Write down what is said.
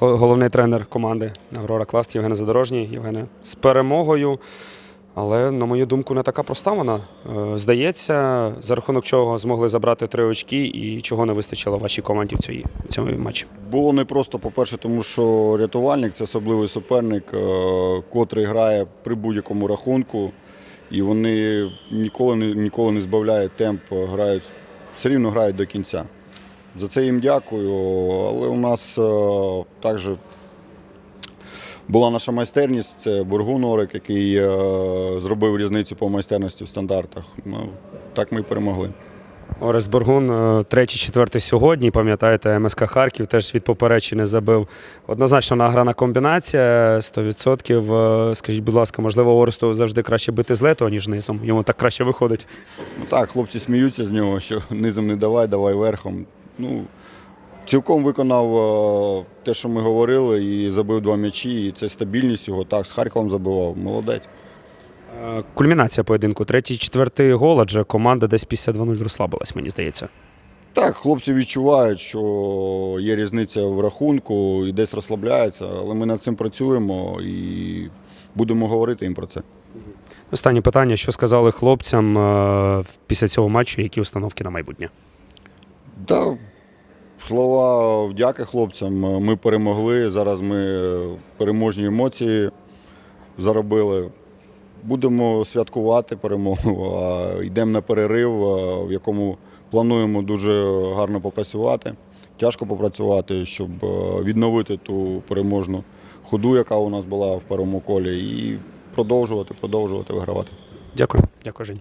Гол- Головний тренер команди Аврора Класт Євгена Задорожній. Євгене, з перемогою. Але, на мою думку, не така проста вона. Е, Здається, за рахунок чого змогли забрати три очки і чого не вистачило вашій команді в, цій, в цьому матчі. Було непросто, по-перше, тому що рятувальник це особливий суперник, е, котрий грає при будь-якому рахунку, і вони ніколи не, ніколи не збавляють темп, грають, все рівно грають до кінця. За це їм дякую. Але у нас е, також була наша майстерність, це Бургун Орик, який е, зробив різницю по майстерності в стандартах. Ну, так ми й перемогли. Орес Боргун, е, третій, четвертий сьогодні. Пам'ятаєте, МСК Харків теж від поперечі забив. Однозначно награна комбінація 100%. Е, Скажіть, будь ласка, можливо, Оресту завжди краще бити з лету, ніж низом. Йому так краще виходить. Ну так, хлопці сміються з нього, що низом не давай, давай верхом. Ну, цілком виконав е, те, що ми говорили, і забив два м'ячі. І це стабільність його. Так, з Харковом забивав. Молодець. Е, Кульмінація поєдинку. Третій, четвертий гол, адже команда десь після 2-0 розслабилась, мені здається. Так, хлопці відчувають, що є різниця в рахунку і десь розслабляються, але ми над цим працюємо і будемо говорити їм про це. Останнє питання: що сказали хлопцям е, після цього матчу, які установки на майбутнє? Да, слова вдяки хлопцям. Ми перемогли. Зараз ми переможні емоції заробили. Будемо святкувати перемогу. а Йдемо на перерив, в якому плануємо дуже гарно попрацювати. Тяжко попрацювати, щоб е, відновити ту переможну ходу, яка у нас була в першому колі, і продовжувати, продовжувати вигравати. Дякую. Дякую, Жень.